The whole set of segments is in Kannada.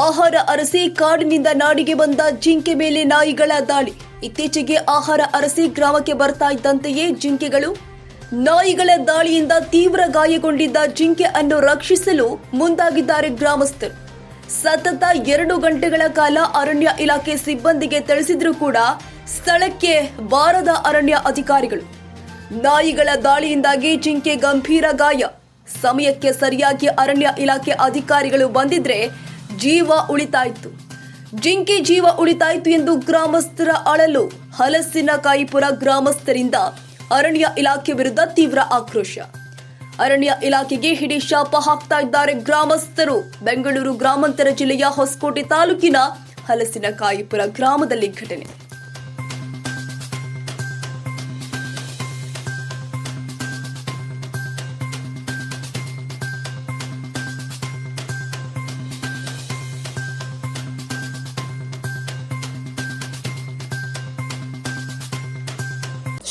ಆಹಾರ ಅರಸಿ ಕಾಡಿನಿಂದ ನಾಡಿಗೆ ಬಂದ ಜಿಂಕೆ ಮೇಲೆ ನಾಯಿಗಳ ದಾಳಿ. ಇತ್ತೀಚೆಗೆ ಆಹಾರ ಅರಸಿ ಗ್ರಾಮಕ್ಕೆ ಬರ್ತಾ ಇದ್ದಂತೆಯೇ ಜಿಂಕೆಗಳು. ನಾಯಿಗಳ ದಾಳಿಯಿಂದ ತೀವ್ರ ಗಾಯಗೊಂಡಿದ್ದ ಜಿಂಕೆ ಅನ್ನು ರಕ್ಷಿಸಲು ಮುಂದಾಗಿದ್ದಾರೆ ಗ್ರಾಮಸ್ಥರು. ಸತತ ಎರಡು ಗಂಟೆಗಳ ಕಾಲ ಅರಣ್ಯ ಇಲಾಖೆ ಸಿಬ್ಬಂದಿಗೆ ತಿಳಿಸಿದ್ರೂ ಕೂಡ ಸ್ಥಳಕ್ಕೆ ಬಾರದ ಅರಣ್ಯ ಅಧಿಕಾರಿಗಳು. ನಾಯಿಗಳ ದಾಳಿಯಿಂದಾಗಿ ಜಿಂಕೆ ಗಂಭೀರ ಗಾಯ. ಸಮಯಕ್ಕೆ ಸರಿಯಾಗಿ ಅರಣ್ಯ ಇಲಾಖೆ ಅಧಿಕಾರಿಗಳು ಬಂದಿದ್ರೆ ಜೀವ ಉಳಿತಾಯಿತು. ಜಿಂಕೆ ಜೀವ ಉಳಿತಾಯಿತು ಎಂದು ಗ್ರಾಮಸ್ಥರ ಅಳಲು ಹಲಸಿನಕಾಯಿಪುರ ಗ್ರಾಮಸ್ಥರಿಂದ ಅರಣ್ಯ ಇಲಾಖೆ ವಿರುದ್ಧ ತೀವ್ರ ಆಕ್ರೋಶ. ಅರಣ್ಯ ಇಲಾಖೆಗೆ ಹಿಡಿ ಶಾಪ ಹಾಕ್ತಾ ಇದ್ದಾರೆ ಗ್ರಾಮಸ್ಥರು. ಬೆಂಗಳೂರು ಗ್ರಾಮಾಂತರ ಜಿಲ್ಲೆಯ ಹೊಸಕೋಟೆ ತಾಲೂಕಿನ ಹಲಸಿನಕಾಯಿಪುರ ಗ್ರಾಮದಲ್ಲಿ ಘಟನೆ.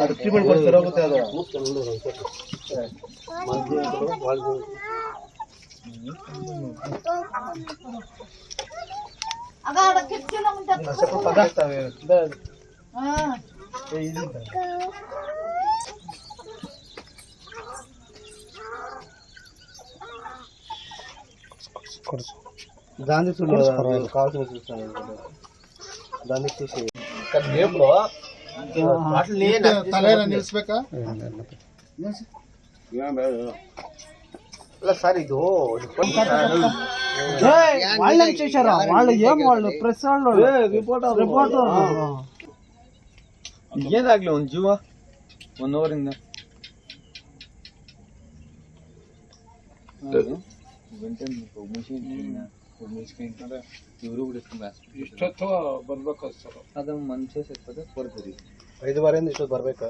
ಅದು ಟ್ರೀಟ್ಮೆಂಟ್ ಕೊಡ್ತಾರೆ ಹೋಗುತ್ತೆ ಅದು ಅಗ ಅದ ಕಿಚ್ಚಿನ ಮುಂದೆ ಸ್ವಲ್ಪ ಪದಾರ್ಥವೆ ಹಾ దాన్ని చూడలేదు కావాల్సిన చూస్తాను దాన్ని చూసి రేపులో ತಲೆನ ನಿಲ್ಸ್ಬೇಕಾ ಇಲ್ಲ ಸರ್ ಇದು వాళ్ళు ఏం చేశారు వాళ్ళు ఏం వాళ్ళు ప్రెస్ వాళ్ళు ರಿಪೋರ್ಟ್ ಏನಾಗ್ಲಿ ಒಂದ್ ಜೀವ ಒನ್ ಅವರಿಂದ ಇವರು ಇಷ್ಟೊತ್ತು ಬರ್ಬೇಕು ಸರ್ ಅದು ಮನುಷ್ಯ ಸಿಗ್ತದೆ ಕೊಡ್ತೀರಿ ಐದು ಬಾರಿಂದ ಇಷ್ಟೊತ್ತು ಬರ್ಬೇಕಾ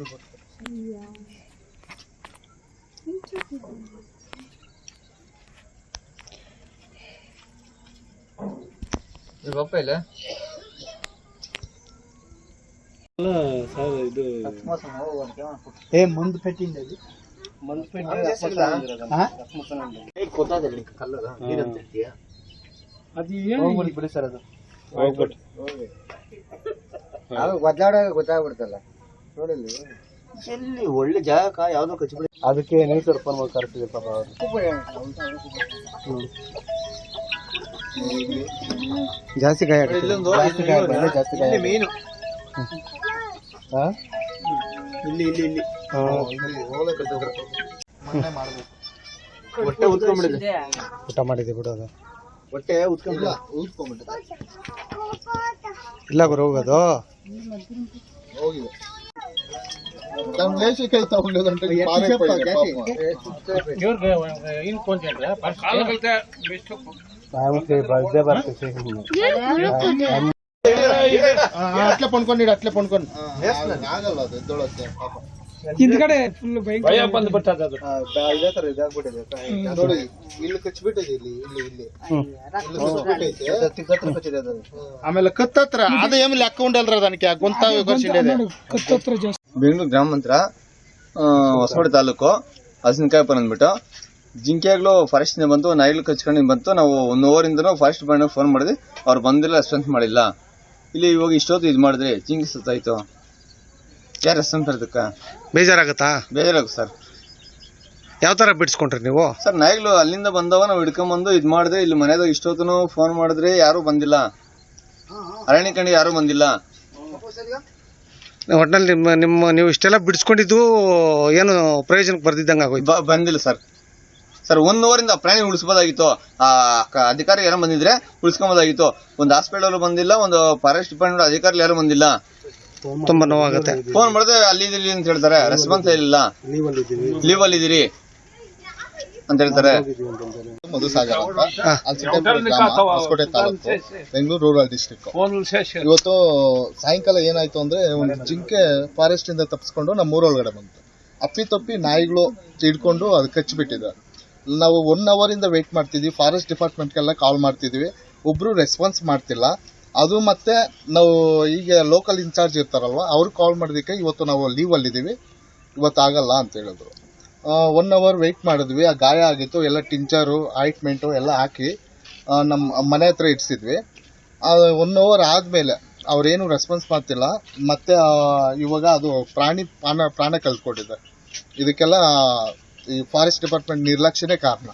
Robot. Ja. ಇದು ಪಪ್ಪ ಇಲ್ಲ ಇದು ಏ ಮಂದು ಪೆಟ್ಟಿಂದ ಇದು. ಮಂದು ಪೆಟ್ಟಿ ಗೊತ್ತಾಗಲಿ ಕಲ್ಲದ. ನೀರಂತ ಅದು ಏನು ಬಿಡಿ ಸರ್ ಅದು. ಹೋಗ್ಬಿಟ್ಟು ಅದು ಗೊತ್ತಾಗ್ಬಿಡ್ತಲ್ಲ. ಎಲ್ಲಿ ಒಳ್ಳೆ ಜಾಗ ಯಾವ್ದೋ ಕಚ್ಚಿಬಿಡಿ ಅದಕ್ಕೆ ನೀವು ಸರ್ ಫೋನ್ ಕರ್ತಿದ್ದೆ ಪಾಪ ಅವರು. ಜಾಸ್ತಿ. ಜಾಸ್ತಿ ಜಾಸ್ತಿ ಆಗುತ್ತೆ. ಮೇನು? ಇಲ್ಲಿ ಇಲ್ಲಿ ಇಲ್ಲಿ. ಹೊಟ್ಟೆ ಉತ್ಕೊಂಡ್ಬಿಡಿದೆ ಊಟ ಮಾಡಿದೆ ಬಿಡು ಅದು. ಹೊಟ್ಟೆ ಉತ್ಕೊಂಡ್ಬಿಡ ಉತ್ಕೊಂಡ್ಬಿಟ್ಟೆ ಇಲ್ಲ ಗುರು ಹೋಗೋದು. ನಮ್ ದೇಶಕ್ಕೆ ಐತ ಉಳ್ಳೇದಂತ ಫುಲ್ ಇಲ್ಲಿ ಇಲ್ಲಿ ಇಲ್ಲಿ ಆಮೇಲೆ ಕತ್ತತ್ರ ಅದ ಏಮಿಲಿ ಅಕೌಂಟ್ ಅಲ್ರ ಗುಂತಾವೆ ಕತ್ತತ್ರ ಬೆಂಗಳೂರು ಗ್ರಾಮಾಂತರ ಹೊಸಕೋಟೆ ತಾಲೂಕು ಹಸಿನಕಾಯಪ್ಪ ಅಂದ್ಬಿಟ್ಟು ಜಿಂಕೆಗಳು ಫಾರೆಸ್ಟ್ ಇಂದ ಬಂತು ನಾಯಿಗಳು ಕಚ್ಕೊಂಡು ಬಂತು ನಾವು ಒನ್ ಇಂದ ಫಾರೆಸ್ಟ್ ಡಿಪಾರ್ಟ್ಮೆಂಟ್ ಫೋನ್ ಮಾಡಿದ್ವಿ ಅವ್ರು ಬಂದಿಲ್ಲ ರೆಸ್ಪಾನ್ಸ್ ಮಾಡಿಲ್ಲ. ಇಲ್ಲಿ ಇವಾಗ ಇಷ್ಟೊತ್ತು ಇದು ಮಾಡಿದ್ರಿ ಜಿಂಕೆ ಸತ್ತಾಯ್ತು. ಯಾರು ರೆಸ್ಪಾನ್ಸ್ ಅದಕ್ಕೆ ಬೇಜಾರಾಗುತ್ತಾ? ಬೇಜಾರಾಗುತ್ತೆ ಸರ್. ಯಾವ ತರ ಬಿಡಿಸ್ಕೊಂಡ್ರಿ ನೀವು? ಸರ್ ನಾಯಿಗಳು ಅಲ್ಲಿಂದ ಬಂದವ ನಾವು ಹಿಡ್ಕೊಂಬಂದು ಇದು ಮಾಡಿದ್ರೆ ಇಲ್ಲಿ ಮನೆಯಾಗ ಇಷ್ಟೊತ್ತು ಫೋನ್ ಮಾಡಿದ್ರೆ ಯಾರೂ ಬಂದಿಲ್ಲ. ಅರಣ್ಯ ಕಣಿ ಯಾರೂ ಬಂದಿಲ್ಲ. ಒಟ್ನಲ್ಲಿ ನಿಮ್ಮ ನಿಮ್ಮ ನೀವು ಇಷ್ಟೆಲ್ಲ ಬಿಡಿಸ್ಕೊಂಡಿದ್ದು ಏನು ಪ್ರಯೋಜನಕ್ಕೆ ಬರ್ದಿದ್ದಂಗೆ ಆಗೋಯ್ತು? ಬ- ಬಂದಿಲ್ಲ ಸರ್. ಸರ್ ಒಂದು ಓವರಿಂದ ಪ್ರಾಣಿ ಉಳಿಸ್ಬೋದಾಗಿತ್ತು. ಆ ಕ- ಅಧಿಕಾರಿ ಏನೋ ಬಂದಿದ್ರೆ ಉಳಿಸ್ಕೊಬೋದಾಗಿತ್ತು. ಒಂದು ಹಾಸ್ಪಿಟಲ್ ಬಂದಿಲ್ಲ ಒಂದು ಫಾರೆಸ್ಟ್ ಡಿಪಾರ್ಟ್ಮೆಂಟ್ ಅಧಿಕಾರಿ ಯಾರು ಬಂದಿಲ್ಲ. ತುಂಬಾ ನೋವಾಗುತ್ತೆ. ಫೋನ್ ಮಾಡಿದ್ರೆ ಅಲ್ಲಿ ಇಲ್ಲಿ ಅಂತ ಹೇಳ್ತಾರೆ. ರೆಸ್ಪಾನ್ಸ್ ಇಲ್ಲ. ಲೀವ್ ಅಲ್ಲಿ ಇದೀರಿ ಅಂತ ಹೇಳ್ತಾರೆ. ಮಧುಸಾಗರ ಅಂತ. ಅಲ್ಸಿಟೆಂಪುರ ಗ್ರಾಮ ಹೊಸಕೋಟೆ ತಾಲೂಕು ಬೆಂಗಳೂರು ರೂರಲ್ ಡಿಸ್ಟ್ರಿಕ್ಟ್ ಇವತ್ತು ಸಾಯಂಕಾಲ ಏನಾಯ್ತು ಅಂದ್ರೆ ಒಂದು ಜಿಂಕೆ ಫಾರೆಸ್ಟ್ ಇಂದ ತಪ್ಪಿಸ್ಕೊಂಡು ನಮ್ಮ ಊರೊಳಗಡೆ ಬಂತು. ಅಪ್ಪಿ ತಪ್ಪಿ ನಾಯಿಗಳು ಹಿಡ್ಕೊಂಡು ಅದು ಕಚ್ಚಿಬಿಟ್ಟಿದೆ. ನಾವು ಒನ್ ಅವರ್ ಇಂದ ವೇಟ್ ಮಾಡ್ತಿದ್ವಿ. ಫಾರೆಸ್ಟ್ ಡಿಪಾರ್ಟ್ಮೆಂಟ್ಗೆಲ್ಲ ಕಾಲ್ ಮಾಡ್ತಿದ್ವಿ. ಒಬ್ರು ರೆಸ್ಪಾನ್ಸ್ ಮಾಡ್ತಿಲ್ಲ. ಅದು ಮತ್ತೆ ನಾವು ಈಗ ಲೋಕಲ್ ಇನ್ಚಾರ್ಜ್ ಇರ್ತಾರಲ್ವ ಅವ್ರಿಗೆ ಕಾಲ್ ಮಾಡೋದಕ್ಕೆ ಇವತ್ತು ನಾವು ಲೀವ್ ಅಲ್ಲಿದ್ದೀವಿ. ಇವತ್ತು ಆಗಲ್ಲ ಅಂತ ಹೇಳಿದ್ರು. ಒನ್ ಅವರ್ ವೆಯ್ಟ್ ಮಾಡಿದ್ವಿ. ಆ ಗಾಯ ಆಗಿತ್ತು, ಎಲ್ಲ ಟಿಂಚರು ಆಯಿಂಟ್ಮೆಂಟು ಎಲ್ಲ ಹಾಕಿ ನಮ್ಮ ಮನೆ ಹತ್ರ ಇಡಿಸಿದ್ವಿ. ಒನ್ ಅವರ್ ಆದಮೇಲೆ ಅವ್ರೇನು ರೆಸ್ಪಾನ್ಸ್ ಮಾಡ್ತಿಲ್ಲ. ಮತ್ತೆ ಇವಾಗ ಅದು ಪ್ರಾಣಿ, ಪ್ರಾಣ ಪ್ರಾಣ ಕಳ್ಕೊಂಡಿದೆ. ಇದಕ್ಕೆಲ್ಲ, ಈ ಫಾರೆಸ್ಟ್ ಡಿಪಾರ್ಟ್ಮೆಂಟ್ ನಿರ್ಲಕ್ಷ್ಯನೇ ಕಾರಣ.